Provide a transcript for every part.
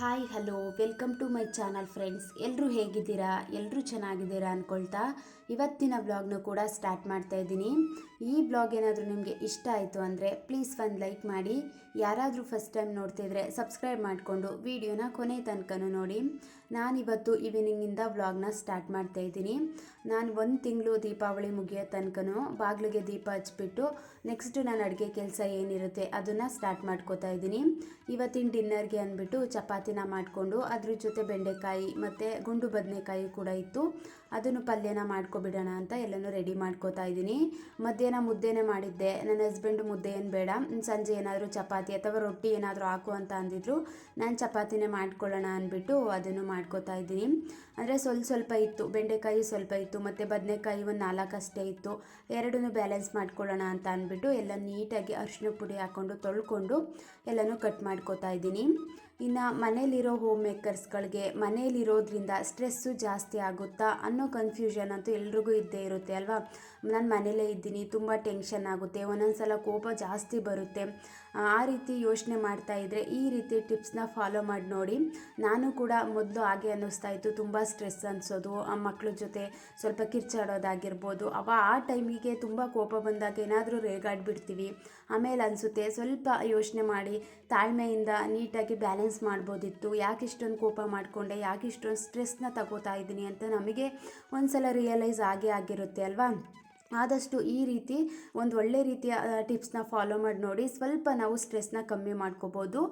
Hi, hello. Welcome to my channel friends. ಎಲ್ಲರೂ ಹೇಗಿದ್ದೀರಾ? ಎಲ್ಲರೂ ಚೆನ್ನಾಗಿದ್ದೀರಾ ಅಂದ್ಕೊಳ್ತಾ ಇವತ್ತಿನ ಬ್ಲಾಗ್ನ ಕೂಡ ಸ್ಟಾರ್ಟ್ ಮಾಡ್ತಾ ಇದ್ದೀನಿ. ಈ ಬ್ಲಾಗ್ ಏನಾದರೂ ನಿಮಗೆ ಇಷ್ಟ ಆಯಿತು ಅಂದರೆ ಪ್ಲೀಸ್ ಒಂದು ಲೈಕ್ ಮಾಡಿ. ಯಾರಾದರೂ ಫಸ್ಟ್ ಟೈಮ್ ನೋಡ್ತಿದ್ರೆ ಸಬ್ಸ್ಕ್ರೈಬ್ ಮಾಡಿಕೊಂಡು ವಿಡಿಯೋನ ಕೊನೆ ತನಕನೂ ನೋಡಿ. ನಾನಿವತ್ತು ಈವ್ನಿಂಗಿಂದ ವ್ಲಾಗ್ನ ಸ್ಟಾರ್ಟ್ ಮಾಡ್ತಾ ಇದ್ದೀನಿ. ನಾನು ಒಂದು ತಿಂಗಳು ದೀಪಾವಳಿ ಮುಗಿಯೋ ತನಕನೂ ಬಾಗಿಲಿಗೆ ದೀಪ ಹಚ್ಚಿಬಿಟ್ಟು ನೆಕ್ಸ್ಟ್ ನಾನು ಅಡುಗೆ ಕೆಲಸ ಏನಿರುತ್ತೆ ಅದನ್ನು ಸ್ಟಾರ್ಟ್ ಮಾಡ್ಕೋತಾ ಇದ್ದೀನಿ. ಇವತ್ತಿನ ಡಿನ್ನರ್ಗೆ ಅಂದ್ಬಿಟ್ಟು ಚಪಾತಿನ ಮಾಡಿಕೊಂಡು ಅದ್ರ ಜೊತೆ ಬೆಂಡೆಕಾಯಿ ಮತ್ತು ಗುಂಡು ಬದನೆಕಾಯಿ ಕೂಡ ಇತ್ತು. ಅದನ್ನು ಪಲ್ಯನ ಮಾಡ್ಕೊಬಿಡೋಣ ಅಂತ ಎಲ್ಲನೂ ರೆಡಿ ಮಾಡ್ಕೋತಾ ಇದ್ದೀನಿ. ಮಧ್ಯಾಹ್ನ ಮುದ್ದೆನೇ ಮಾಡಿದ್ದೆ. ನನ್ನ ಹಸ್ಬೆಂಡು ಮುದ್ದೆ ಏನು ಬೇಡ. ಸಂಜೆ ಏನಾದರೂ ಚಪಾತಿ ಅಥವಾ ರೊಟ್ಟಿ ಏನಾದರೂ ಹಾಕು ಅಂತ ಅಂದಿದ್ರು. ನಾನು ಚಪಾತಿನೇ ಮಾಡ್ಕೊಳ್ಳೋಣ ಅಂದ್ಬಿಟ್ಟು ಅದನ್ನು ಮಾಡ್ಕೋತಾ ಇದ್ದೀನಿ. ಅಂದರೆ ಸ್ವಲ್ಪ ಸ್ವಲ್ಪ ಇತ್ತು. ಬೆಂಡೆಕಾಯಿ ಸ್ವಲ್ಪ ಇತ್ತು. ಮತ್ತು ಬದನೆಕಾಯಿ ಒಂದು ನಾಲ್ಕು ಅಷ್ಟೇ ಇತ್ತು. ಎರಡನ್ನೂ ಬ್ಯಾಲೆನ್ಸ್ ಮಾಡ್ಕೊಳ್ಳೋಣ ಅಂತ ಅಂದ್ಬಿಟ್ಟು ಎಲ್ಲ ನೀಟಾಗಿ ಅರಿಶಿನ ಪುಡಿ ಹಾಕ್ಕೊಂಡು ತೊಳ್ಕೊಂಡು ಎಲ್ಲನೂ ಕಟ್ ಮಾಡ್ಕೋತಾ ಇದ್ದೀನಿ. ಇನ್ನು ಮನೇಲಿರೋ ಹೋಮ್ ಮೇಕರ್ಸ್ಗಳಿಗೆ ಮನೇಲಿರೋದ್ರಿಂದ ಸ್ಟ್ರೆಸ್ಸು ಜಾಸ್ತಿ ಆಗುತ್ತಾ ಅನ್ನೋ ಕನ್ಫ್ಯೂಷನ್ ಅಂತೂ ಎಲ್ರಿಗೂ ಇದ್ದೇ ಇರುತ್ತೆ, ಅಲ್ವಾ? ನಾನು ಮನೇಲೇ ಇದ್ದೀನಿ, ತುಂಬ ಟೆನ್ಷನ್ ಆಗುತ್ತೆ ಒಂದೊಂದು ಸಲ ಕೋಪ ಜಾಸ್ತಿ ಬರುತ್ತೆ. ಆ ರೀತಿ ಯೋಚನೆ ಮಾಡ್ತಾ ಇದ್ದರೆ ಈ ರೀತಿ ಟಿಪ್ಸ್ನ ಫಾಲೋ ಮಾಡಿ ನೋಡಿ. ನಾನು ಕೂಡ ಮೊದಲು ಹಾಗೆ ಅನ್ನಿಸ್ತಾ ಇತ್ತು, ತುಂಬ ಸ್ಟ್ರೆಸ್ ಅನಿಸೋದು, ಆ ಮಕ್ಕಳ ಜೊತೆ ಸ್ವಲ್ಪ ಕಿರ್ಚಾಡೋದಾಗಿರ್ಬೋದು. ಅವ ಆ ಟೈಮಿಗೆ ತುಂಬ ಕೋಪ ಬಂದಾಗ ಏನಾದರೂ ರೇಗಾಡ್ಬಿಡ್ತೀವಿ. ಆಮೇಲೆ ಅನಿಸುತ್ತೆ ಸ್ವಲ್ಪ ಯೋಚನೆ ಮಾಡಿ, ತಾಳ್ಮೆಯಿಂದ ನೀಟಾಗಿ ಬ್ಯಾಲೆನ್ಸ್ ಮಾಡ್ಬೋದಿತ್ತು. ಯಾಕೆ ಇಷ್ಟೊಂದು ಕೋಪ ಮಾಡಿಕೊಂಡೆ ಯಾಕೆ ಇಷ್ಟೊಂದು ಸ್ಟ್ರೆಸ್ನ ತಗೋತಾ ಇದ್ದೀನಿ ಅಂತ ನಮಗೆ ಒಂದು ಸಲ ರಿಯಲೈಸ್ ಆಗೇ ಆಗಿರುತ್ತೆ ಅಲ್ವಾ? ಆದಷ್ಟು ಈ ರೀತಿ ಒಂದು ಒಳ್ಳೆ ರೀತಿಯ ಟಿಪ್ಸ್ನ ಫಾಲೋ ಮಾಡಿ ನೋಡಿ. ಸ್ವಲ್ಪ ನಾವು ಸ್ಟ್ರೆಸ್ನ ಕಮ್ಮಿ ಮಾಡ್ಕೋಬೋದು.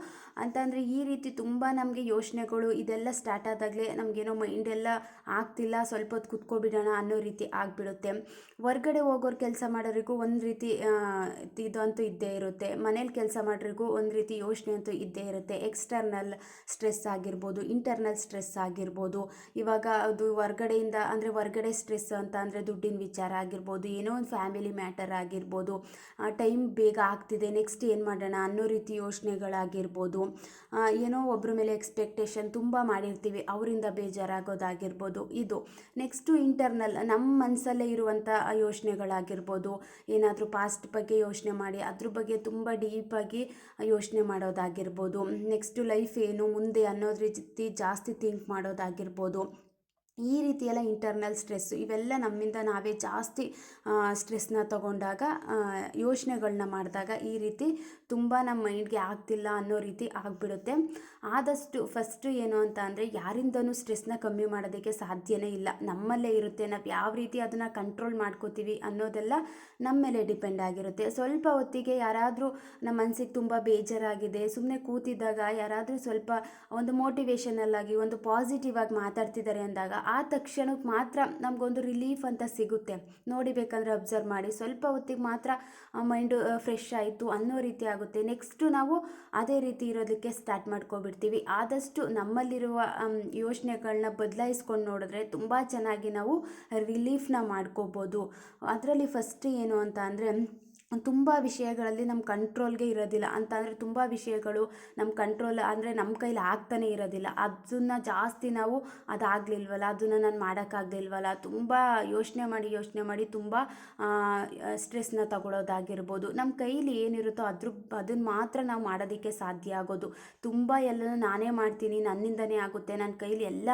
ಅಂತಂದರೆ ಈ ರೀತಿ ತುಂಬ ನಮಗೆ ಯೋಚನೆಗಳು ಇದೆಲ್ಲ ಸ್ಟಾರ್ಟ್ ಆದಾಗಲೇ ನಮಗೇನೋ ಮೈಂಡೆಲ್ಲ ಆಗ್ತಿಲ್ಲ, ಸ್ವಲ್ಪ ಹೊತ್ತು ಕುತ್ಕೊಬಿಡೋಣ ಅನ್ನೋ ರೀತಿ ಆಗಿಬಿಡುತ್ತೆ. ಹೊರ್ಗಡೆ ಹೋಗೋರು ಕೆಲಸ ಮಾಡೋರಿಗೂ ಒಂದು ರೀತಿ ಇದಂತೂ ಇದ್ದೇ ಇರುತ್ತೆ. ಮನೇಲಿ ಕೆಲಸ ಮಾಡೋರಿಗೂ ಒಂದು ರೀತಿ ಯೋಚನೆ ಅಂತೂ ಇದ್ದೇ ಇರುತ್ತೆ. ಎಕ್ಸ್ಟರ್ನಲ್ ಸ್ಟ್ರೆಸ್ ಆಗಿರ್ಬೋದು ಇಂಟರ್ನಲ್ ಸ್ಟ್ರೆಸ್ ಆಗಿರ್ಬೋದು. ಇವಾಗ ಅದು ಹೊರ್ಗಡೆಯಿಂದ, ಅಂದರೆ ಹೊರ್ಗಡೆ ಸ್ಟ್ರೆಸ್ ಅಂತ ಅಂದರೆ ದುಡ್ಡಿನ ವಿಚಾರ ಆಗಿರ್ಬೋದು ಏನೋ ಒಂದು ಫ್ಯಾಮಿಲಿ ಮ್ಯಾಟರ್ ಆಗಿರ್ಬೋದು ಟೈಮ್ ಬೇಗ ಆಗ್ತಿದೆ ನೆಕ್ಸ್ಟ್ ಏನು ಮಾಡೋಣ ಅನ್ನೋ ರೀತಿ ಯೋಚನೆಗಳಾಗಿರ್ಬೋದು ಏನೋ ಒಬ್ಬರ ಮೇಲೆ ಎಕ್ಸ್ಪೆಕ್ಟೇಷನ್ ತುಂಬ ಮಾಡಿರ್ತೀವಿ, ಅವರಿಂದ ಬೇಜಾರಾಗೋದಾಗಿರ್ಬೋದು, ಇದು. ನೆಕ್ಸ್ಟು ಇಂಟರ್ನಲ್ ನಮ್ಮ ಮನಸ್ಸಲ್ಲೇ ಇರುವಂಥ ಯೋಚನೆಗಳಾಗಿರ್ಬೋದು, ಏನಾದರೂ ಪಾಸ್ಟ್ ಬಗ್ಗೆ ಯೋಚನೆ ಮಾಡಿ, ಅದ್ರ ಬಗ್ಗೆ ತುಂಬ ಡೀಪಾಗಿ ಯೋಚನೆ ಮಾಡೋದಾಗಿರ್ಬೋದು ನೆಕ್ಸ್ಟು ಲೈಫ್ ಏನು, ಮುಂದೆ ಅನ್ನೋದ್ರ ರೀತಿ ಜಾಸ್ತಿ ಥಿಂಕ್ ಮಾಡೋದಾಗಿರ್ಬೋದು ಈ ರೀತಿಯೆಲ್ಲ ಇಂಟರ್ನಲ್ ಸ್ಟ್ರೆಸ್ಸು ಇವೆಲ್ಲ ನಮ್ಮಿಂದ ನಾವೇ ಜಾಸ್ತಿ ಸ್ಟ್ರೆಸ್ನ ತಗೊಂಡಾಗ ಯೋಚನೆಗಳನ್ನ ಮಾಡಿದಾಗ ಈ ರೀತಿ ತುಂಬ ನಮ್ಮ ಮೈಂಡ್ಗೆ ಆಗ್ತಿಲ್ಲ ಅನ್ನೋ ರೀತಿ ಆಗಿಬಿಡುತ್ತೆ. ಆದಷ್ಟು ಫಸ್ಟು ಏನು ಅಂತ ಅಂದರೆ ಯಾರಿಂದನೂ ಸ್ಟ್ರೆಸ್ನ ಕಮ್ಮಿ ಮಾಡೋದಕ್ಕೆ ಸಾಧ್ಯನೇ ಇಲ್ಲ. ನಮ್ಮಲ್ಲೇ ಇರುತ್ತೆ, ನಾವು ಯಾವ ರೀತಿ ಅದನ್ನು ಕಂಟ್ರೋಲ್ ಮಾಡ್ಕೋತೀವಿ ಅನ್ನೋದೆಲ್ಲ ನಮ್ಮ ಮೇಲೆ ಡಿಪೆಂಡ್ ಆಗಿರುತ್ತೆ. ಸ್ವಲ್ಪ ಹೊತ್ತಿಗೆ ಯಾರಾದರೂ ನಮ್ಮ ಮನಸ್ಸಿಗೆ ತುಂಬ ಬೇಜಾರಾಗಿದೆ ಸುಮ್ಮನೆ ಕೂತಿದ್ದಾಗ ಯಾರಾದರೂ ಸ್ವಲ್ಪ ಒಂದು ಮೋಟಿವೇಶನಲ್ಲಾಗಿ ಒಂದು ಪಾಸಿಟಿವ್ ಆಗಿ ಮಾತಾಡ್ತಿದ್ದಾರೆ ಅಂದಾಗ ಆ ತಕ್ಷಣಕ್ಕೆ ಮಾತ್ರ ನಮಗೊಂದು ರಿಲೀಫ್ ಅಂತ ಸಿಗುತ್ತೆ. ನೋಡಿ ಬೇಕಂದರೆ ಅಬ್ಸರ್ವ್ ಮಾಡಿ. ಸ್ವಲ್ಪ ಹೊತ್ತಿಗೆ ಮಾತ್ರ ಮೈಂಡು ಫ್ರೆಶ್ ಆಯಿತು ಅನ್ನೋ ರೀತಿ ಆಗುತ್ತೆ. ನೆಕ್ಸ್ಟು ನಾವು ಅದೇ ರೀತಿ ಇರೋದಕ್ಕೆ ಸ್ಟಾರ್ಟ್ ಮಾಡ್ಕೊಬಿಡ್ತೀವಿ ಆದಷ್ಟು ನಮ್ಮಲ್ಲಿರುವ ಯೋಚನೆಗಳನ್ನ ಬದಲಾಯಿಸ್ಕೊಂಡು ನೋಡಿದ್ರೆ ತುಂಬ ಚೆನ್ನಾಗಿ ನಾವು ರಿಲೀಫ್ನ ಮಾಡ್ಕೋಬೋದು. ಅದರಲ್ಲಿ ಫಸ್ಟ್ ಏನು ಅಂತ ಅಂದರೆ ತುಂಬ ವಿಷಯಗಳಲ್ಲಿ ನಮ್ಮ ಕಂಟ್ರೋಲ್ಗೆ ಇರೋದಿಲ್ಲ. ಅಂತ ಅಂದರೆ ತುಂಬ ವಿಷಯಗಳು ನಮ್ಮ ಕಂಟ್ರೋಲ್ ಅಂದರೆ ನಮ್ಮ ಕೈಲಿ ಆಗ್ತಾನೆ ಇರೋದಿಲ್ಲ. ಅದನ್ನು ಜಾಸ್ತಿ ನಾವು ಅದಾಗಲಿಲ್ವಲ್ಲ, ಅದನ್ನು ನಾನು ಮಾಡೋಕ್ಕಾಗಲಿಲ್ವಲ್ಲ, ತುಂಬ ಯೋಚನೆ ಮಾಡಿ ಯೋಚನೆ ಮಾಡಿ ತುಂಬ ಸ್ಟ್ರೆಸ್ನ ತಗೊಳ್ಳೋದಾಗಿರ್ಬೋದು ನಮ್ಮ ಕೈಲಿ ಏನಿರುತ್ತೋ ಅದ್ರ ಅದನ್ನು ಮಾತ್ರ ನಾವು ಮಾಡೋದಕ್ಕೆ ಸಾಧ್ಯ ಆಗೋದು. ತುಂಬ ಎಲ್ಲನೂ ನಾನೇ ಮಾಡ್ತೀನಿ, ನನ್ನಿಂದನೇ ಆಗುತ್ತೆ ನನ್ನ ಕೈಲಿ ಎಲ್ಲ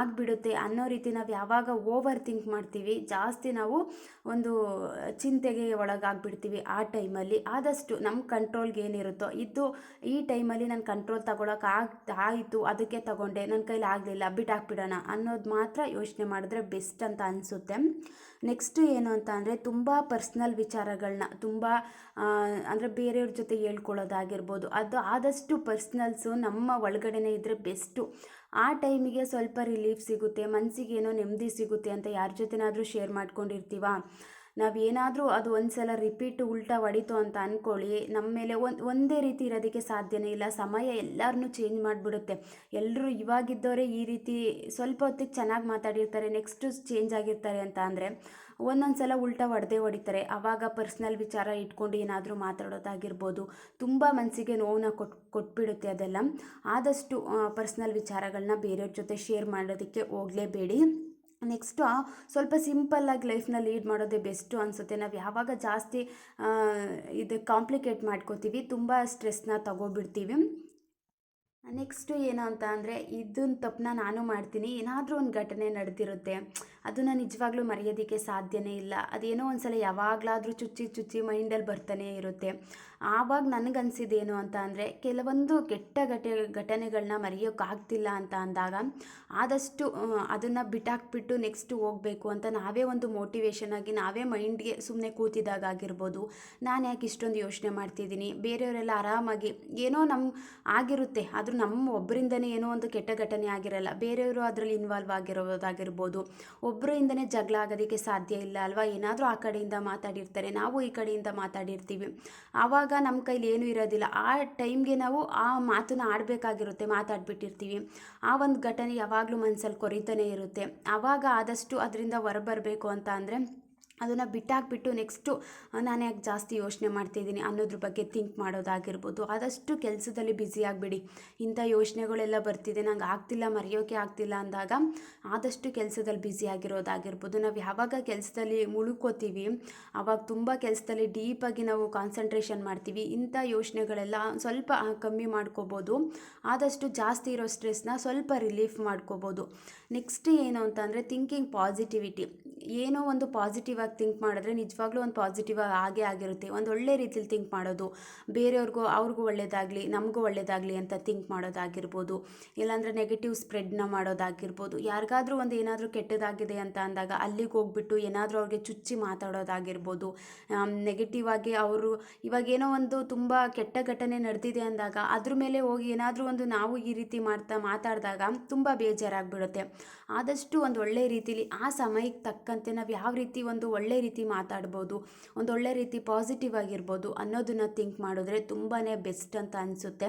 ಆಗಿಬಿಡುತ್ತೆ ಅನ್ನೋ ರೀತಿ ನಾವು ಯಾವಾಗ ಓವರ್ ಥಿಂಕ್ ಮಾಡ್ತೀವಿ, ಜಾಸ್ತಿ ನಾವು ಒಂದು ಚಿಂತೆಗೆ ಒಳಗಾಗ್ಬಿಡ್ತೀವಿ. ಆ ಟೈಮಲ್ಲಿ. ಆದಷ್ಟು ನಮ್ಮ ಕಂಟ್ರೋಲ್ಗೆ ಏನಿರುತ್ತೋ ಇದು ಈ ಟೈಮಲ್ಲಿ ನಾನು ಕಂಟ್ರೋಲ್ ತಗೊಳಕ್ಕೆ ಆಗ ಆಯಿತು, ಅದಕ್ಕೆ ತಗೊಂಡೆ ನನ್ನ ಕೈಲಿ ಆಗಲಿಲ್ಲ, ಬಿಟ್ಟಾಕ್ಬಿಡೋಣ ಅನ್ನೋದು ಮಾತ್ರ ಯೋಚನೆ ಮಾಡಿದ್ರೆ ಬೆಸ್ಟ್ ಅಂತ ಅನಿಸುತ್ತೆ. ನೆಕ್ಸ್ಟ್ ಏನು ಅಂತ ಅಂದರೆ ತುಂಬ ಪರ್ಸ್ನಲ್ ವಿಚಾರಗಳನ್ನ ತುಂಬ ಅಂದರೆ ಬೇರೆಯವ್ರ ಜೊತೆ ಹೇಳ್ಕೊಳ್ಳೋದಾಗಿರ್ಬೋದು. ಅದು ಆದಷ್ಟು ಪರ್ಸ್ನಲ್ಸು ನಮ್ಮ ಒಳಗಡೆನೇ ಇದ್ದರೆ ಬೆಸ್ಟು ಆ ಟೈಮಿಗೆ ಸ್ವಲ್ಪ ರಿಲೀಫ್ ಸಿಗುತ್ತೆ ಮನಸ್ಸಿಗೆ ಏನೋ ನೆಮ್ಮದಿ ಸಿಗುತ್ತೆ ಅಂತ ಯಾರ ಜೊತೆನಾದರೂ ಶೇರ್ ಮಾಡ್ಕೊಂಡಿರ್ತೀವ? ನಾವೇನಾದರೂ ಅದು ಒಂದು ಸಲ ರಿಪೀಟ್ ಉಲ್ಟಾ ಹೊಡಿತು ಅಂತ ಅಂದ್ಕೊಳ್ಳಿ ನಮ್ಮ ಮೇಲೆ ಒಂದು, ಒಂದೇ ರೀತಿ ಇರೋದಕ್ಕೆ ಸಾಧ್ಯನೇ ಇಲ್ಲ. ಸಮಯ ಎಲ್ಲರನ್ನೂ ಚೇಂಜ್ ಮಾಡಿಬಿಡುತ್ತೆ. ಎಲ್ಲರೂ ಇವಾಗಿದ್ದವರೇ ಈ ರೀತಿ ಸ್ವಲ್ಪ ಹೊತ್ತಿಗೆ ಚೆನ್ನಾಗಿ ಮಾತಾಡಿರ್ತಾರೆ ನೆಕ್ಸ್ಟು ಚೇಂಜ್ ಆಗಿರ್ತಾರೆ ಅಂತ ಅಂದರೆ ಒಂದೊಂದು ಸಲ ಉಲ್ಟಾ ಹೊಡೆದೇ ಹೊಡಿತಾರೆ. ಆವಾಗ ಪರ್ಸ್ನಲ್ ವಿಚಾರ ಇಟ್ಕೊಂಡು ಏನಾದರೂ ಮಾತಾಡೋದಾಗಿರ್ಬೋದು. ತುಂಬ ಮನಸ್ಸಿಗೆ ನೋವನ್ನ ಕೊಟ್ಟು ಕೊಟ್ಬಿಡುತ್ತೆ ಅದೆಲ್ಲ. ಆದಷ್ಟು ಪರ್ಸ್ನಲ್ ವಿಚಾರಗಳನ್ನ ಬೇರೆಯವ್ರ ಜೊತೆ ಶೇರ್ ಮಾಡೋದಕ್ಕೆ ಹೋಗಲೇಬೇಡಿ. ನೆಕ್ಸ್ಟು ಸ್ವಲ್ಪ ಸಿಂಪಲ್ಲಾಗಿ ಲೈಫ್ನ ಲೀಡ್ ಮಾಡೋದೇ ಬೆಸ್ಟು ಅನಿಸುತ್ತೆ. ನಾವು ಯಾವಾಗ ಜಾಸ್ತಿ ಇದು ಕಾಂಪ್ಲಿಕೇಟ್ ಮಾಡ್ಕೋತೀವಿ, ತುಂಬ ಸ್ಟ್ರೆಸ್ನ ತಗೋಬಿಡ್ತೀವಿ. ನೆಕ್ಸ್ಟು ಏನು ಅಂತ ಅಂದರೆ ಇದನ್ನ ತಪ್ಪನ್ನ ನಾನು ಮಾಡ್ತೀನಿ, ಏನಾದರೂ ಒಂದು ಘಟನೆ ನಡೆದಿರುತ್ತೆ, ಅದನ್ನು ನಿಜವಾಗ್ಲೂ ಮರೆಯೋದಕ್ಕೆ ಸಾಧ್ಯನೇ ಇಲ್ಲ. ಅದೇನೋ ಒಂದು ಸಲ ಯಾವಾಗಲಾದರೂ ಚುಚ್ಚಿ ಚುಚ್ಚಿ ಮೈಂಡಲ್ಲಿ ಬರ್ತಾನೆ ಇರುತ್ತೆ. ಆವಾಗ ನನಗನ್ಸಿದ್ದೇನು ಅಂತ ಅಂದರೆ ಕೆಲವೊಂದು ಕೆಟ್ಟ ಘಟ ಘಟನೆಗಳನ್ನ ಮರೆಯೋಕ್ಕಾಗ್ತಿಲ್ಲ ಅಂತ ಅಂದಾಗ ಆದಷ್ಟು ಅದನ್ನು ಬಿಟ್ಟಾಕ್ಬಿಟ್ಟು ನೆಕ್ಸ್ಟ್ ಹೋಗಬೇಕು ಅಂತ ನಾವೇ ಒಂದು ಮೋಟಿವೇಶನ್ ಆಗಿ ನಾವೇ ಮೈಂಡ್ಗೆ ಸುಮ್ಮನೆ ಕೂತಿದಾಗ ಆಗಿರ್ಬೋದು. ನಾನು ಯಾಕೆ ಇಷ್ಟೊಂದು ಯೋಚನೆ ಮಾಡ್ತಿದ್ದೀನಿ? ಬೇರೆಯವರೆಲ್ಲ ಆರಾಮಾಗಿ ಏನೋ ನಮ್ಮ ಆಗಿರುತ್ತೆ. ಆದರೂ ನಮ್ಮ ಒಬ್ಬರಿಂದನೇ ಏನೋ ಒಂದು ಕೆಟ್ಟ ಘಟನೆ ಆಗಿರಲ್ಲ. ಬೇರೆಯವರು ಅದರಲ್ಲಿ ಇನ್ವಾಲ್ವ್ ಆಗಿರೋದಾಗಿರ್ಬೋದು. ಒಬ್ಬರಿಂದನೇ ಜಗಳ ಆಗೋದಕ್ಕೆ ಸಾಧ್ಯ ಇಲ್ಲ ಅಲ್ವಾ? ಏನಾದರೂ ಆ ಕಡೆಯಿಂದ ಮಾತಾಡಿರ್ತಾರೆ. ನಾವು ಈ ಕಡೆಯಿಂದ ಮಾತಾಡಿರ್ತೀವಿ. ಆವಾಗ ನಮ್ಮ ಕೈಲಿ ಏನೂ ಇರೋದಿಲ್ಲ. ಆ ಟೈಮ್ಗೆ ನಾವು ಆ ಮಾತನ್ನ ಆಡಬೇಕಾಗಿರುತ್ತೆ, ಮಾತಾಡ್ಬಿಟ್ಟಿರ್ತೀವಿ. ಆ ಒಂದು ಘಟನೆ ಯಾವಾಗಲೂ ಮನಸ್ಸಲ್ಲಿ ಕೊರಿತಾನೆ ಇರುತ್ತೆ. ಆವಾಗ ಆದಷ್ಟು ಅದರಿಂದ ಹೊರಬರಬೇಕು ಅಂತ ಅಂದರೆ ಅದನ್ನು ಬಿಟ್ಟಾಕ್ಬಿಟ್ಟು ನೆಕ್ಸ್ಟು ನಾನು ಯಾಕೆ ಜಾಸ್ತಿ ಯೋಚನೆ ಮಾಡ್ತಿದ್ದೀನಿ ಅನ್ನೋದ್ರ ಬಗ್ಗೆ ಥಿಂಕ್ ಮಾಡೋದಾಗಿರ್ಬೋದು. ಆದಷ್ಟು ಕೆಲಸದಲ್ಲಿ ಬ್ಯುಸಿ ಆಗಿಬಿಡಿ. ಇಂಥ ಯೋಚನೆಗಳೆಲ್ಲ ಬರ್ತಿದೆ, ನಂಗೆ ಆಗ್ತಿಲ್ಲ, ಮರೆಯೋಕೆ ಆಗ್ತಿಲ್ಲ ಅಂದಾಗ ಆದಷ್ಟು ಕೆಲಸದಲ್ಲಿ ಬ್ಯುಸಿ ಆಗಿರೋದಾಗಿರ್ಬೋದು. ನಾವು ಯಾವಾಗ ಕೆಲಸದಲ್ಲಿ ಮುಳುಕೋತೀವಿ ಆವಾಗ ತುಂಬ ಕೆಲಸದಲ್ಲಿ ಡೀಪಾಗಿ ನಾವು ಕಾನ್ಸಂಟ್ರೇಷನ್ ಮಾಡ್ತೀವಿ. ಇಂಥ ಯೋಚನೆಗಳೆಲ್ಲ ಸ್ವಲ್ಪ ಕಮ್ಮಿ ಮಾಡ್ಕೋಬೋದು. ಆದಷ್ಟು ಜಾಸ್ತಿ ಇರೋ ಸ್ಟ್ರೆಸ್ನ ಸ್ವಲ್ಪ ರಿಲೀಫ್ ಮಾಡ್ಕೋಬೋದು. ನೆಕ್ಸ್ಟ್ ಏನು ಅಂತಂದರೆ ಥಿಂಕಿಂಗ್ ಪಾಸಿಟಿವಿಟಿ ಏನೋ ಒಂದು ಪಾಸಿಟಿವ್ ಆಗಿ ಥಿಂಕ್ ಮಾಡಿದ್ರೆ ನಿಜವಾಗ್ಲೂ ಒಂದು ಪಾಸಿಟಿವ್ ಆಗೇ ಆಗಿರುತ್ತೆ. ಒಂದು ಒಳ್ಳೆ ರೀತಿಲಿ ಥಿಂಕ್ ಮಾಡೋದು, ಬೇರೆಯವ್ರಿಗೂ, ಅವ್ರಿಗೂ ಒಳ್ಳೇದಾಗಲಿ, ನಮಗೂ ಒಳ್ಳೆಯದಾಗಲಿ ಅಂತ ಥಿಂಕ್ ಮಾಡೋದಾಗಿರ್ಬೋದು. ಇಲ್ಲಾಂದರೆ ನೆಗೆಟಿವ್ ಸ್ಪ್ರೆಡ್ನ ಮಾಡೋದಾಗಿರ್ಬೋದು. ಯಾರಿಗಾದರೂ ಒಂದು ಏನಾದರೂ ಕೆಟ್ಟದಾಗಿದೆ ಅಂತ ಅಂದಾಗ ಅಲ್ಲಿಗೆ ಹೋಗ್ಬಿಟ್ಟು ಏನಾದರೂ ಅವ್ರಿಗೆ ಚುಚ್ಚಿ ಮಾತಾಡೋದಾಗಿರ್ಬೋದು. ನೆಗೆಟಿವ್ ಆಗಿ ಅವರು ಇವಾಗ ಏನೋ ಒಂದು ತುಂಬ ಕೆಟ್ಟ ಘಟನೆ ನಡೆದಿದೆ ಅಂದಾಗ ಅದ್ರ ಮೇಲೆ ಹೋಗಿ ಏನಾದರೂ ಒಂದು ನಾವು ಈ ರೀತಿ ಮಾಡ್ತಾ ಮಾತಾಡಿದಾಗ ತುಂಬ ಬೇಜಾರಾಗ್ಬಿಡುತ್ತೆ. ಆದಷ್ಟು ಒಂದು ಒಳ್ಳೆ ರೀತಿಲಿ ಆ ಸಮಯಕ್ಕೆ ತಕ್ಕಂತೆ ನಾವು ಯಾವ ರೀತಿ ಒಂದು ಒಳ್ಳೆ ರೀತಿ ಮಾತಾಡ್ಬೋದು ಒಂದು ಒಳ್ಳೆ ರೀತಿ ಪಾಸಿಟಿವ್ ಆಗಿರ್ಬೋದು ಅನ್ನೋದನ್ನು ಥಿಂಕ್ ಮಾಡಿದ್ರೆ ತುಂಬಾ ಬೆಸ್ಟ್ ಅಂತ ಅನಿಸುತ್ತೆ.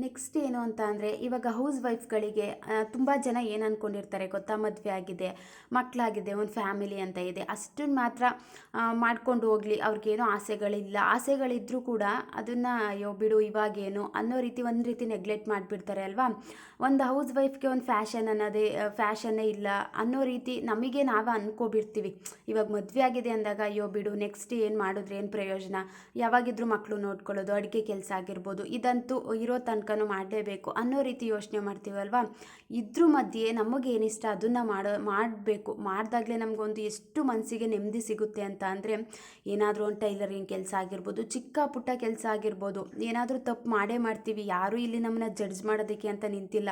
ನೆಕ್ಸ್ಟ್ ಏನು ಅಂತ ಅಂದರೆ, ಇವಾಗ ಹೌಸ್ ವೈಫ್ಗಳಿಗೆ ತುಂಬ ಜನ ಏನು ಅಂದ್ಕೊಂಡಿರ್ತಾರೆ ಗೊತ್ತಾ? ಮದುವೆ ಆಗಿದೆ ಮಕ್ಕಳಾಗಿದೆ ಒಂದು ಫ್ಯಾಮಿಲಿ ಅಂತ ಇದೆ. ಅಷ್ಟನ್ನು ಮಾತ್ರ ಮಾಡ್ಕೊಂಡು ಹೋಗಲಿ, ಅವ್ರಿಗೇನೋ ಆಸೆಗಳಿಲ್ಲ. ಆಸೆಗಳಿದ್ದರೂ ಕೂಡ ಅದನ್ನು, ಅಯ್ಯೋ, ಬಿಡು, ಇವಾಗೇನು ಅನ್ನೋ ರೀತಿ ಒಂದು ರೀತಿ ನೆಗ್ಲೆಕ್ಟ್ ಮಾಡಿಬಿಡ್ತಾರೆ ಅಲ್ವಾ? ಒಂದು ಹೌಸ್ ವೈಫ್ಗೆ ಒಂದು ಫ್ಯಾಷನ್ ಅನ್ನೋದೇ ಫ್ಯಾಷನ್ನೇ ಇಲ್ಲ ಅನ್ನೋ ರೀತಿ ನಮಗೆ ನಾವೇ ಅಂದ್ಕೊಬಿಡ್ತೀವಿ ಇವಾಗ ಮದುವೆ ಆಗಿದೆ ಅಂದಾಗ, ಅಯ್ಯೋ, ಬಿಡು, ನೆಕ್ಸ್ಟ್ ಏನು ಮಾಡಿದ್ರೆ ಏನು ಪ್ರಯೋಜನ? ಯಾವಾಗಿದ್ರೂ ಮಕ್ಕಳು ನೋಡ್ಕೊಳ್ಳೋದು, ಅಡುಗೆ ಕೆಲಸ ಆಗಿರ್ಬೋದು, ಇದಂತೂ ಇರೋ ತನಕನೂ ಮಾಡಲೇಬೇಕು ಅನ್ನೋ ರೀತಿ ಯೋಚನೆ ಮಾಡ್ತೀವಲ್ವ? ಇದ್ರ ಮಧ್ಯೆ ನಮಗೇನಿಷ್ಟ ಅದನ್ನು ಮಾಡೋ, ಮಾಡಬೇಕು. ಮಾಡಿದಾಗಲೇ ನಮಗೊಂದು ಎಷ್ಟು ಮನಸ್ಸಿಗೆ ನೆಮ್ಮದಿ ಸಿಗುತ್ತೆ ಅಂತ ಅಂದರೆ ಏನಾದರೂ ಒಂದು ಟೈಲರಿಂಗ್ ಕೆಲಸ ಆಗಿರ್ಬೋದು, ಚಿಕ್ಕ ಪುಟ್ಟ ಕೆಲಸ ಆಗಿರ್ಬೋದು. ಏನಾದರೂ ತಪ್ಪು ಮಾಡೇ ಮಾಡ್ತೀವಿ. ಯಾರೂ ಇಲ್ಲಿ ನಮ್ಮನ್ನ ಜಡ್ಜ್ ಮಾಡೋದಕ್ಕೆ ಅಂತ ನಿಂತಿಲ್ಲ.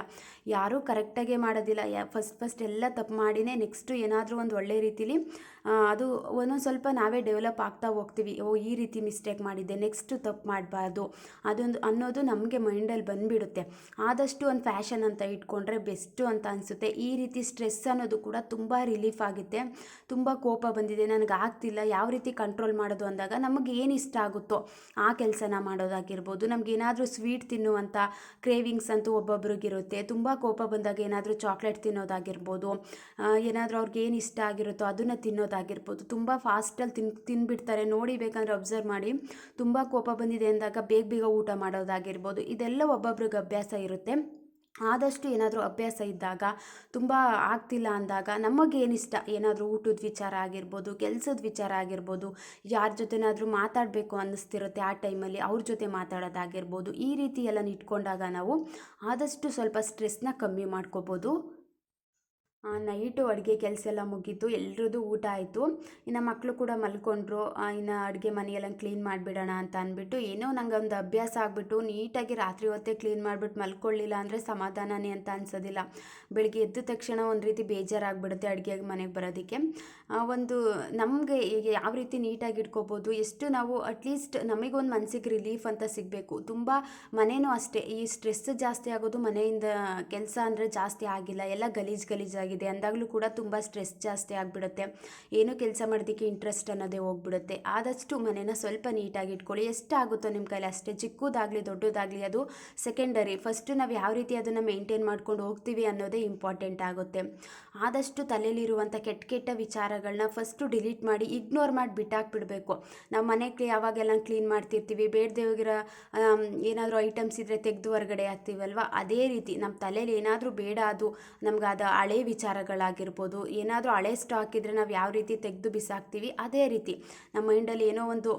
ಯಾರೂ ಕರೆಕ್ಟಾಗೇ ಮಾಡೋದಿಲ್ಲ. ಫಸ್ಟ್ ಫಸ್ಟ್ ಎಲ್ಲ ತಪ್ಪು ಮಾಡಿನೇ ನೆಕ್ಸ್ಟು ಏನಾದರೂ ಒಂದು ಒಳ್ಳೆ ರೀತಿಲಿ ಅದು ಒಂದೊಂದು ಸ್ವಲ್ಪ ನಾವೇ ಡೆವಲಪ್ ಆಗ್ತಾ ಹೋಗ್ತೀವಿ. ಓ, ಈ ರೀತಿ ಮಿಸ್ಟೇಕ್ ಮಾಡಿದ್ದೆ ನೆಕ್ಸ್ಟು ತಪ್ಪು ಮಾಡಬಾರ್ದು, ಅದೊಂದು ಅನ್ನೋದು ನಮಗೆ ಮೈಂಡಲ್ಲಿ ಬಂದುಬಿಡುತ್ತೆ. ಆದಷ್ಟು ಒಂದು ಫ್ಯಾಷನ್ ಅಂತ ಇಟ್ಕೊಂಡ್ರೆ ಬೆಸ್ಟು ಅಂತ ಅನಿಸುತ್ತೆ. ಈ ರೀತಿ ಸ್ಟ್ರೆಸ್ ಅನ್ನೋದು ಕೂಡ ತುಂಬ ರಿಲೀಫ್ ಆಗುತ್ತೆ. ತುಂಬ ಕೋಪ ಬಂದಿದೆ, ನನಗೆ ಆಗ್ತಿಲ್ಲ, ಯಾವ ರೀತಿ ಕಂಟ್ರೋಲ್ ಮಾಡೋದು ಅಂದಾಗ ನಮಗೆ ಏನು ಇಷ್ಟ ಆಗುತ್ತೋ ಆ ಕೆಲಸನ ಮಾಡೋದಾಗಿರ್ಬೋದು. ನಮ್ಗೆ ಏನಾದರೂ ಸ್ವೀಟ್ ತಿನ್ನುವಂಥ ಕ್ರೇವಿಂಗ್ಸ್ ಅಂತೂ ಒಬ್ಬೊಬ್ರಿಗಿರುತ್ತೆ. ತುಂಬ ಕೋಪ ಬಂದಾಗ ಏನಾದರೂ ಚಾಕ್ಲೇಟ್ ತಿನ್ನೋದಾಗಿರ್ಬೋದು ಏನಾದರೂ ಅವ್ರಿಗೆ ಏನು ಇಷ್ಟ ಆಗಿರುತ್ತೋ ಅದನ್ನು ತಿನ್ನೋದಾಗಿರ್ಬೋದು. ತುಂಬ ಫಾಸ್ಟಲ್ಲಿ ತಿನ್, ತಿನ್ಬಿಡ್ತಾರೆ. ನೋಡಿ ಬೇಕಂದ್ರೆ ಅಬ್ಸರ್ವ್ ಮಾಡಿ. ತುಂಬ ಕೋಪ ಬಂದಿದೆ ಅಂದಾಗ ಬೇಗ ಬೇಗ ಊಟ ಮಾಡೋದಾಗಿರ್ಬೋದು. ಇದೆಲ್ಲ ಒಬ್ಬೊಬ್ರಿಗೆ ಅಭ್ಯಾಸ ಇರುತ್ತೆ. ಆದಷ್ಟು ಏನಾದರೂ ಅಭ್ಯಾಸ ಇದ್ದಾಗ, ತುಂಬ ಆಗ್ತಿಲ್ಲ ಅಂದಾಗ ನಮಗೇನಿಷ್ಟ ಏನಾದರೂ ಊಟದ ವಿಚಾರ ಆಗಿರ್ಬೋದು, ಕೆಲಸದ ವಿಚಾರ ಆಗಿರ್ಬೋದು, ಯಾರ ಜೊತೆನಾದರೂ ಮಾತಾಡಬೇಕು ಅನ್ನಿಸ್ತಿರುತ್ತೆ ಆ ಟೈಮಲ್ಲಿ ಅವ್ರ ಜೊತೆ ಮಾತಾಡೋದಾಗಿರ್ಬೋದು. ಈ ರೀತಿ ಎಲ್ಲ ಇಟ್ಕೊಂಡಾಗ ನಾವು ಆದಷ್ಟು ಸ್ವಲ್ಪ ಸ್ಟ್ರೆಸ್ನ ಕಮ್ಮಿ ಮಾಡ್ಕೋಬೋದು. ನೈಟು ಅಡುಗೆ ಕೆಲಸ ಎಲ್ಲ ಮುಗೀತು, ಎಲ್ರದ್ದು ಊಟ ಆಯಿತು. ಇನ್ನು ಮಕ್ಕಳು ಕೂಡ ಮಲ್ಕೊಂಡ್ರು ಇನ್ನು ಅಡುಗೆ ಮನೆಯೆಲ್ಲ ಕ್ಲೀನ್ ಮಾಡಿಬಿಡೋಣ ಅಂತ ಅಂದ್ಬಿಟ್ಟು, ಏನೋ ನಂಗೆ ಒಂದು ಅಭ್ಯಾಸ ಆಗಿಬಿಟ್ಟು ನೀಟಾಗಿ ರಾತ್ರಿ ಹೊತ್ತೇ ಕ್ಲೀನ್ ಮಾಡಿಬಿಟ್ಟು ಮಲ್ಕೊಳ್ಳಿಲ್ಲ ಅಂದರೆ ಸಮಾಧಾನನೇ ಅಂತ ಅನ್ಸೋದಿಲ್ಲ. ಬೆಳಿಗ್ಗೆ ಎದ್ದ ತಕ್ಷಣ ಒಂದು ರೀತಿ ಬೇಜಾರಾಗ್ಬಿಡುತ್ತೆ ಅಡುಗೆ ಮನೆಗೆ ಬರೋದಕ್ಕೆ. ಒಂದು ನಮಗೆ ಈಗ ಯಾವ ರೀತಿ ನೀಟಾಗಿ ಇಟ್ಕೋಬೋದು, ಎಷ್ಟು ನಾವು ಅಟ್ಲೀಸ್ಟ್ ನಮಗೊಂದು ಮನಸ್ಸಿಗೆ ರಿಲೀಫ್ ಅಂತ ಸಿಗಬೇಕು. ತುಂಬ ಮನೇನೂ ಅಷ್ಟೇ, ಈ ಸ್ಟ್ರೆಸ್ ಜಾಸ್ತಿ ಆಗೋದು ಮನೆಯಿಂದ ಕೆಲಸ ಅಂದರೆ ಜಾಸ್ತಿ ಆಗಿಲ್ಲ, ಎಲ್ಲ ಗಲೀಜು ಗಲೀಜಾಗಿ ಆಗಿದೆ ಅಂದಾಗಲೂ ಕೂಡ ತುಂಬ ಸ್ಟ್ರೆಸ್ ಜಾಸ್ತಿ ಆಗಿಬಿಡುತ್ತೆ. ಏನೂ ಕೆಲಸ ಮಾಡೋದಕ್ಕೆ ಇಂಟ್ರೆಸ್ಟ್ ಅನ್ನೋದೇ ಹೋಗ್ಬಿಡುತ್ತೆ. ಆದಷ್ಟು ಮನೇನ ಸ್ವಲ್ಪ ನೀಟಾಗಿ ಇಟ್ಕೊಳ್ಳಿ. ಎಷ್ಟಾಗುತ್ತೋ ನಿಮ್ಮ ಕೈಲಿ ಅಷ್ಟೇ. ಚಿಕ್ಕದಾಗಲಿ, ದೊಡ್ಡದಾಗಲಿ ಅದು ಸೆಕೆಂಡರಿ ಫಸ್ಟು ನಾವು ಯಾವ ರೀತಿ ಅದನ್ನು ಮೇಂಟೈನ್ ಮಾಡ್ಕೊಂಡು ಹೋಗ್ತೀವಿ ಅನ್ನೋದೇ ಇಂಪಾರ್ಟೆಂಟ್ ಆಗುತ್ತೆ. ಆದಷ್ಟು ತಲೆಯಲ್ಲಿರುವಂಥ ಕೆಟ್ಟ ಕೆಟ್ಟ ವಿಚಾರಗಳನ್ನ ಫಸ್ಟು ಡಿಲೀಟ್ ಮಾಡಿ ಇಗ್ನೋರ್ ಮಾಡಿ ಬಿಟ್ಟಾಕ್ಬಿಡಬೇಕು. ನಾವು ಮನೆಗೆ ಯಾವಾಗೆಲ್ಲ ಕ್ಲೀನ್ ಮಾಡ್ತಿರ್ತೀವಿ, ಬೇಡದೇ ಹೋಗಿರೋ ಏನಾದರೂ ಐಟಮ್ಸ್ ಇದ್ದರೆ ತೆಗೆದು ಹೊರಗಡೆ ಹಾಕ್ತೀವಲ್ವ? ಅದೇ ರೀತಿ ನಮ್ಮ ತಲೆಯಲ್ಲಿ ಏನಾದರೂ ಬೇಡ ಅದು, ನಮ್ಗೆ ಅದು ಹಳೆ ವಿಚಾರಗಳಾಗಿರ್ಬೋದು, ಏನಾದರೂ ಹಳೆ ಸ್ಟಾಕ್ ಇದ್ದರೆ ನಾವು ಯಾವ ರೀತಿ ತೆಗೆದು ಬಿಸಾಕ್ತೀವಿ, ಅದೇ ರೀತಿ. ನಮ್ಮ ಮೈಂಡಲ್ಲಿ ಏನೋ ಒಂದು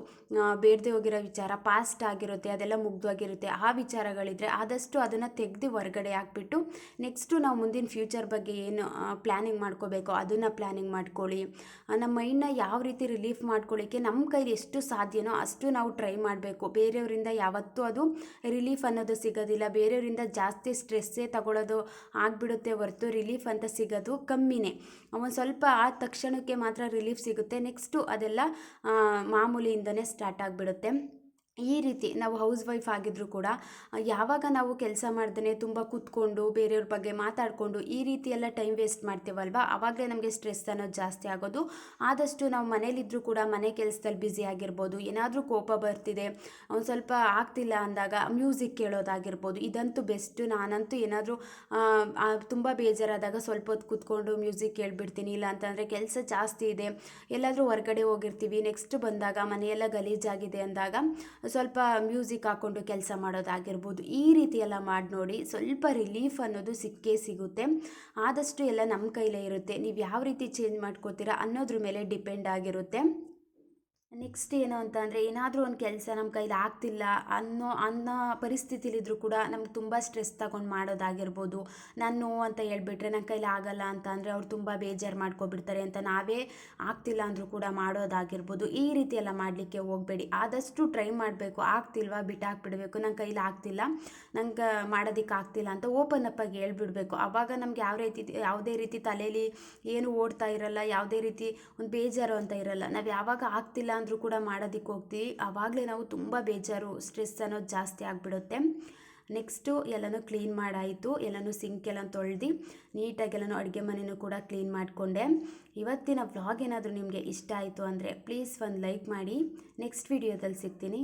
ಬೇಡದೆ ಹೋಗಿರೋ ವಿಚಾರ ಪಾಸ್ಟ್ ಆಗಿರುತ್ತೆ, ಅದೆಲ್ಲ ಮುಗ್ದೋಗಿರುತ್ತೆ ಆ ವಿಚಾರಗಳಿದ್ರೆ ಆದಷ್ಟು ಅದನ್ನು ತೆಗೆದು ಹೊರಗಡೆ ಹಾಕ್ಬಿಟ್ಟು ನೆಕ್ಸ್ಟು ನಾವು ಮುಂದಿನ ಫ್ಯೂಚರ್ ಬಗ್ಗೆ ಏನು ಪ್ಲ್ಯಾನಿಂಗ್ ಮಾಡ್ಕೋಬೇಕು, ಅದನ್ನು ಪ್ಲ್ಯಾನಿಂಗ್ ಮಾಡ್ಕೊಳ್ಳಿ. ನಮ್ಮ ಮೈಂಡ್ನ ಯಾವ ರೀತಿ ರಿಲೀಫ್ ಮಾಡ್ಕೊಳ್ಳಿಕ್ಕೆ ನಮ್ಮ ಕೈಲಿ ಎಷ್ಟು ಸಾಧ್ಯನೋ ಅಷ್ಟು ನಾವು ಟ್ರೈ ಮಾಡಬೇಕು. ಬೇರೆಯವರಿಂದ ಯಾವತ್ತೂ ಅದು ರಿಲೀಫ್ ಅನ್ನೋದು ಸಿಗೋದಿಲ್ಲ. ಬೇರೆಯವರಿಂದ ಜಾಸ್ತಿ ಸ್ಟ್ರೆಸ್ಸೇ ತಗೊಳ್ಳೋದು ಆಗಿಬಿಡುತ್ತೆ ಹೊರತು ರಿಲೀಫ್ ಅಂತ ಸಿಗೋದು ಕಮ್ಮಿನೇ. ಒಂದು ಸ್ವಲ್ಪ ಆದ ತಕ್ಷಣಕ್ಕೆ ಮಾತ್ರ ರಿಲೀಫ್ ಸಿಗುತ್ತೆ. ನೆಕ್ಸ್ಟು ಅದೆಲ್ಲ ಆ, ಮಾಮೂಲಿಯಿಂದನೇ ಸ್ಟಾರ್ಟ್ ಆಗಿಬಿಡುತ್ತೆ. ಈ ರೀತಿ ನಾವು ಹೌಸ್ ವೈಫ್ ಆಗಿದ್ರೂ ಕೂಡ ಯಾವಾಗ ನಾವು ಕೆಲಸ ಮಾಡ್ದೇ ತುಂಬ ಕೂತ್ಕೊಂಡು, ಬೇರೆಯವ್ರ ಬಗ್ಗೆ ಮಾತಾಡಿಕೊಂಡು ಈ ರೀತಿ ಎಲ್ಲ ಟೈಮ್ ವೇಸ್ಟ್ ಮಾಡ್ತೀವಲ್ವ? ಆವಾಗಲೇ ನಮಗೆ ಸ್ಟ್ರೆಸ್ ಅನ್ನೋದು ಜಾಸ್ತಿ ಆಗೋದು. ಆದಷ್ಟು ನಾವು ಮನೇಲಿದ್ದರೂ ಕೂಡ ಮನೆ ಕೆಲಸದಲ್ಲಿ ಬ್ಯುಸಿ ಆಗಿರ್ಬೋದು, ಏನಾದರೂ ಕೋಪ ಬರ್ತಿದೆ ಒಂದು ಸ್ವಲ್ಪ ಆಗ್ತಿಲ್ಲ ಅಂದಾಗ ಮ್ಯೂಸಿಕ್ ಕೇಳೋದಾಗಿರ್ಬೋದು, ಇದಂತೂ ಬೆಸ್ಟು. ನಾನಂತೂ ಏನಾದರೂ ತುಂಬ ಬೇಜಾರಾದಾಗ ಸ್ವಲ್ಪ ಹೊತ್ತು ಕೂತ್ಕೊಂಡು ಮ್ಯೂಸಿಕ್ ಕೇಳಿಬಿಡ್ತೀನಿ. ಇಲ್ಲ ಅಂತಂದರೆ ಕೆಲಸ ಜಾಸ್ತಿ ಇದೆ, ಎಲ್ಲಾದರೂ ಹೊರಗಡೆ ಹೋಗಿರ್ತೀವಿ, ನೆಕ್ಸ್ಟ್ ಬಂದಾಗ ಮನೆಯೆಲ್ಲ ಗಲೀಜಾಗಿದೆ ಅಂದಾಗ ಸ್ವಲ್ಪ ಮ್ಯೂಸಿಕ್ ಹಾಕ್ಕೊಂಡು ಕೆಲಸ ಮಾಡೋದಾಗಿರ್ಬೋದು ಈ ರೀತಿ ಎಲ್ಲ ಮಾಡಿ ನೋಡಿ ಸ್ವಲ್ಪ ರಿಲೀಫ್ ಅನ್ನೋದು ಸಿಕ್ಕೇ ಸಿಗುತ್ತೆ. ಆದಷ್ಟು ಎಲ್ಲ ನಮ್ಮ ಕೈಲೇ ಇರುತ್ತೆ. ನೀವು ಯಾವ ರೀತಿ ಚೇಂಜ್ ಮಾಡ್ಕೋತೀರಾ ಅನ್ನೋದ್ರ ಮೇಲೆ ಡಿಪೆಂಡ್ ಆಗಿರುತ್ತೆ. ನೆಕ್ಸ್ಟ್ ಏನು ಅಂತ ಅಂದರೆ ಏನಾದರೂ ಒಂದು ಕೆಲಸ ನಮ್ಮ ಕೈಲಿ ಆಗ್ತಿಲ್ಲ ಅನ್ನೋ ಅನ್ನೋ ಪರಿಸ್ಥಿತಿಲಿದ್ರು ಕೂಡ ನಮ್ಗೆ ತುಂಬ ಸ್ಟ್ರೆಸ್ ತಗೊಂಡು ಮಾಡೋದಾಗಿರ್ಬೋದು. ನಾನು ಅಂತ ಹೇಳ್ಬಿಟ್ರೆ ನನ್ನ ಕೈಲಿ ಆಗಲ್ಲ ಅಂತ ಅಂದರೆ ಅವ್ರು ತುಂಬ ಬೇಜಾರು ಮಾಡ್ಕೊಬಿಡ್ತಾರೆ ಅಂತ ನಾವೇ ಆಗ್ತಿಲ್ಲ ಅಂದರೂ ಕೂಡ ಮಾಡೋದಾಗಿರ್ಬೋದು. ಈ ರೀತಿ ಎಲ್ಲ ಮಾಡಲಿಕ್ಕೆ ಹೋಗಬೇಡಿ. ಆದಷ್ಟು ಟ್ರೈ ಮಾಡಬೇಕು. ಆಗ್ತಿಲ್ವಾ? ಬಿಟ್ಟಾಕ್ಬಿಡಬೇಕು. ನನ್ನ ಕೈಲಿ ಆಗ್ತಿಲ್ಲ. ನಂಗೆ ಮಾಡೋದಕ್ಕೆ ಆಗ್ತಿಲ್ಲ ಅಂತ ಓಪನ್ ಅಪ್ ಆಗಿ ಹೇಳ್ಬಿಡ್ಬೇಕು. ಆವಾಗ ನಮ್ಗೆ ಯಾವ ರೀತಿ, ಯಾವುದೇ ರೀತಿ ತಲೆಯಲ್ಲಿ ಏನು ಓಡ್ತಾ ಇರಲ್ಲ, ಯಾವುದೇ ರೀತಿ ಒಂದು ಬೇಜಾರು ಅಂತ ಇರಲ್ಲ. ನಾವು ಯಾವಾಗ ಆಗ್ತಿಲ್ಲ ಅಂದರೂ ಕೂಡ ಮಾಡೋದಕ್ಕೆ ಹೋಗ್ತೀವಿ. ಆವಾಗಲೇ ನಾವು ತುಂಬ ಬೇಜಾರು ಸ್ಟ್ರೆಸ್ ಅನ್ನೋದು ಜಾಸ್ತಿ ಆಗಿಬಿಡುತ್ತೆ. ನೆಕ್ಸ್ಟು ಎಲ್ಲನೂ ಕ್ಲೀನ್ ಮಾಡಾಯಿತು. ಎಲ್ಲನೂ ಸಿಂಕ್ ಎಲ್ಲ ತೊಳೆದು ನೀಟಾಗಿ ಎಲ್ಲನೂ ಅಡುಗೆ ಮನೆಯೂ ಕೂಡ ಕ್ಲೀನ್ ಮಾಡಿಕೊಂಡೆ. ಇವತ್ತಿನ ವ್ಲಾಗ್ ಏನಾದರೂ ನಿಮಗೆ ಇಷ್ಟ ಆಯಿತು ಅಂದರೆ ಪ್ಲೀಸ್ ಒಂದು ಲೈಕ್ ಮಾಡಿ. ನೆಕ್ಸ್ಟ್ ವಿಡಿಯೋದಲ್ಲಿ ಸಿಗ್ತೀನಿ.